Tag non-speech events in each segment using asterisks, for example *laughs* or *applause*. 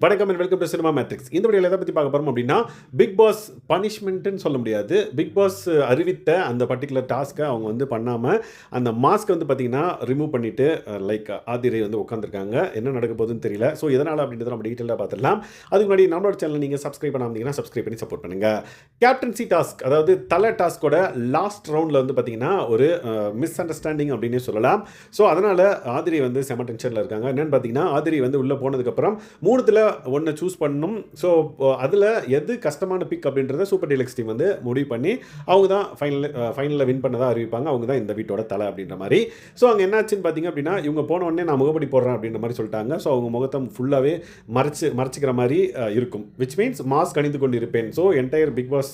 வணக்கம் and welcome to cinema matrix இந்த வீடியோவில் எதை பற்றி பார்க்க போகிறோம் அப்படின்னா பிக் பாஸ் பனிஷ்மெண்ட்டுன்னு சொல்ல முடியாது. பிக் பாஸ் அறிவித்த அந்த பர்டிகுலர் டாஸ்க்கை அவங்க வந்து பண்ணாமல் அந்த மாஸ்க் வந்து பார்த்தீங்கன்னா ரிமூவ் பண்ணிவிட்டு லைக் ஆதிரை வந்து உட்காந்துருக்காங்க என்ன நடக்க போகுதுன்னு தெரியல. ஸோ எதனால் அப்படின்றத நம்ம டீட்டெயிலாக பார்த்துடலாம். அதுக்கு முன்னாடி நம்மளோட சேனல் நீங்கள் சப்ஸ்கிரைப் பண்ணாமீங்கன்னா சப்ஸ்கிரைப் பண்ணி சப்போர்ட் பண்ணுங்கள் கேப்டன்சி டாஸ்க் அதாவது தலை டாஸ்கோட லாஸ்ட் ரவுண்டில் வந்து பார்த்தீங்கன்னா ஒரு மிஸ் அண்டர்ஸ்டாண்டிங் அப்படின்னே சொல்லலாம். ஸோ அதனால் ஆதிரி வந்து செம டென்ஷனில் இருக்காங்க. என்னென்னு பார்த்தீங்கன்னா ஆதிரி வந்து உள்ளே போனதுக்கப்புறம் மூணுத்தில் ஒன்று சூஸ் பண்ணணும் ஸோ அதில் எது கஷ்டமான பிக் அப்படின்றத சூப்பர் டீலக்ஸ் டீம் வந்து முடிவு பண்ணி அவங்க தான் ஃபைனல் ஃபைனலில் வின் பண்ணதாக அறிவிப்பாங்க. அவங்க தான் இந்த வீட்டோட தலை அப்படின்ற மாதிரி. ஸோ அங்கே என்னாச்சுன்னு பார்த்தீங்க அப்படின்னா இவங்க போன உடனே நான் முகப்படி போடுறேன் அப்படின்ற மாதிரி சொல்லிட்டாங்க. ஸோ அவங்க முகத்தை ஃபுல்லாகவே மறைச்சு மறைச்சிக்கிற மாதிரி இருக்கும். விச் மீன்ஸ் மாஸ்க் அணிந்து கொண்டு இருப்பேன் ஸோ என்டையர் பிக் பாஸ்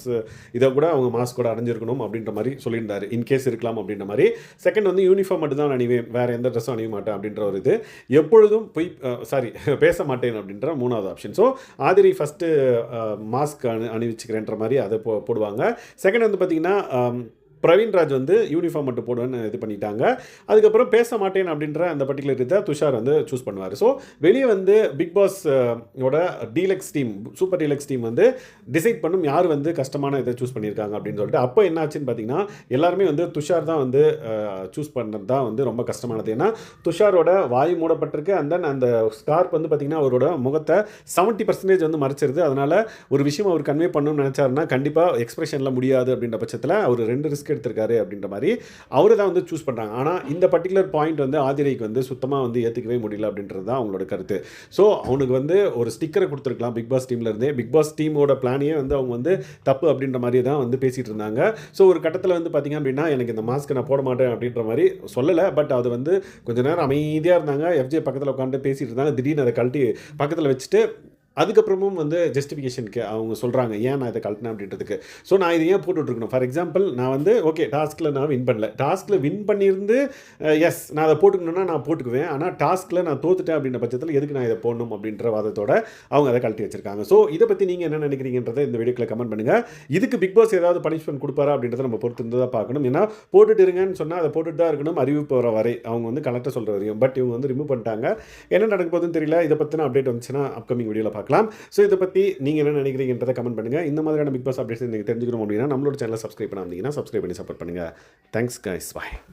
இதை கூட அவங்க மாஸ்க் கூட அணிஞ்சிருக்கணும் அப்படின்ற மாதிரி சொல்லியிருந்தார். இன்கேஸ் இருக்கலாம் அப்படின்ற மாதிரி. செகண்ட் வந்து யூனிஃபார்ம் மட்டும் தான் அணிவேன். வேறு எந்த ட்ரெஸ்ஸும் அணிய மாட்டேன் அப்படின்ற ஒரு இது. எப்பொழுதும் போய் சாரி *laughs* பேச மாட்டேன் அப்படின்ற மூணாவது ஆப்ஷன் ஸோ ஆதிரி ஃபஸ்ட்டு மாஸ்க் அணி அணிவிச்சுக்கிறேன்ற மாதிரி அதை போ போடுவாங்க. செகண்ட் வந்து பார்த்திங்கன்னா பிரவீன்ராஜ் வந்து யூனிஃபார்ம் மட்டும் போடுவேன்னு இது பண்ணிட்டாங்க. அதுக்கப்புறம் பேச மாட்டேன் அப்படின்ற அந்த பர்டிகுலர் இதை துஷார் வந்து சூஸ் பண்ணுவார். ஸோ வெளியே வந்து பிக் பாஸ் ஓட deluxe team super deluxe team வந்து டிசைட் பண்ணும் யார் வந்து கஷ்டமான இதை சூஸ் பண்ணியிருக்காங்க அப்படின்னு சொல்லிட்டு அப்போ என்னாச்சுன்னு பார்த்தீங்கன்னா எல்லாருமே வந்து துஷார் தான் வந்து சூஸ் பண்ணது தான் வந்து ரொம்ப கஷ்டமானது. ஏன்னா துஷாரோட வாய் மூடப்பட்டிருக்கு அண்ட் தென் அந்த ஸ்கார்ப் வந்து பார்த்தீங்கன்னா அவரோட முகத்தை செவன்ட்டி பர்சன்டேஜ் வந்து மறைச்சிருது. அதனால் ஒரு விஷயம் அவர் கன்வே பண்ணணும்னு நினச்சாருன்னா கண்டிப்பாக எக்ஸ்பிரஷனில் முடியாது அப்படின்ற பட்சத்தில் அவர் ரெண்டு ரிஸ்க் எடுத்திருக்காரு அப்படின்ற மாதிரி அவரை தான் வந்து சூஸ் பண்ணுறாங்க ஆனால் இந்த பர்டிகுலர் பாயிண்ட் வந்து ஆதிரைக்கு வந்து சுத்தமாக வந்து ஏற்றுக்கவே முடியல அப்படின்றது தான் அவங்களோட கருத்து. ஸோ அவனுக்கு வந்து ஒரு ஸ்டிக்கரை கொடுத்துருக்கலாம் பிக் பாஸ் டீம்லேருந்தே பிக் பாஸ் டீமோட பிளானையே வந்து அவங்க வந்து தப்பு அப்படின்ற மாதிரி தான் வந்து பேசிகிட்டு இருந்தாங்க. ஸோ ஒரு கட்டத்தில் வந்து பார்த்தீங்க அப்படின்னா எனக்கு இந்த மாஸ்க்கு நான் போட மாட்டேன் அப்படின்ற மாதிரி சொல்லலை. பட் அது வந்து கொஞ்ச நேரம் அமைதியாக இருந்தாங்க. எஃப்ஜே பக்கத்தில் உட்காந்து பேசிகிட்டு இருந்தாங்க. திடீர்னு அதை கழட்டி பக்கத்தில் வச்சுட்டு அதுக்கப்புறமும் வந்து ஜஸ்டிஃபிகேஷனுக்கு அவங்க சொல்கிறாங்க ஏன் நான் இதை கழட்டினேன்? அப்படின்றதுக்கு. ஸோ நான் இதை ஏன் போட்டுட்ருக்கணும். ஃபார் எக்ஸாம்பிள் நான் வந்து ஓகே டாஸ்கில் நான் வின் பண்ணல. டாஸ்கில் வின் பண்ணியிருந்து எஸ் நான் அதை போட்டுக்கணும்னா நான் போட்டுக்குவேன். ஆனால் டாஸ்கில் நான் தோத்துட்டேன் அப்படின்ற பட்சத்தில் எதுக்கு நான் இதை போடணும் அப்படின்ற வாதத்தோட அவங்க அதை கழட்டி வச்சிருக்காங்க. ஸோ இதை பற்றி நீங்கள் என்ன நினைக்கிறீங்கன்றதை இந்த வீடியோக்கில் கமெண்ட் பண்ணுங்கள் இதுக்கு பிக் பாஸ் ஏதாவது பனிஷ்மெண்ட் கொடுப்பாரா அப்படின்றத நம்ம பொறுத்து இருந்ததாக பார்க்கணும். ஏன்னா போட்டுட்டு இருங்கன்னு சொன்னால் அதை போட்டுட்டு தான் இருக்கணும் அறிவிப்பு வர வரை. அவங்க வந்து கலெக்டர் சொல்கிற வரையும். பட் இவங்க வந்து ரிமூவ் பண்ணிட்டாங்க. என்ன நடக்க போகுதுன்னு தெரியல. இதை பற்றின அப்டேட் வந்துச்சுன்னா அப்கமிங் வீடியோவில் பார்க்கலாம். ஸோ இதை பற்றி நீங்கள் என்ன நினைக்கிறீங்கன்றதை கமெண்ட் பண்ணுங்கள் இந்த மாதிரியான பிக் பாஸ் அப்டேட்ஸ் நீங்கள் தெரிஞ்சுக்கணும் அப்படின்னா நம்மளோட சேனலை சப்ஸ்கிரைப் பண்ணாமல் சப்ஸ்கிரைப் பண்ணி சப்போர்ட் பண்ணுங்கள் தேங்க்ஸ் கைஸ் பாய்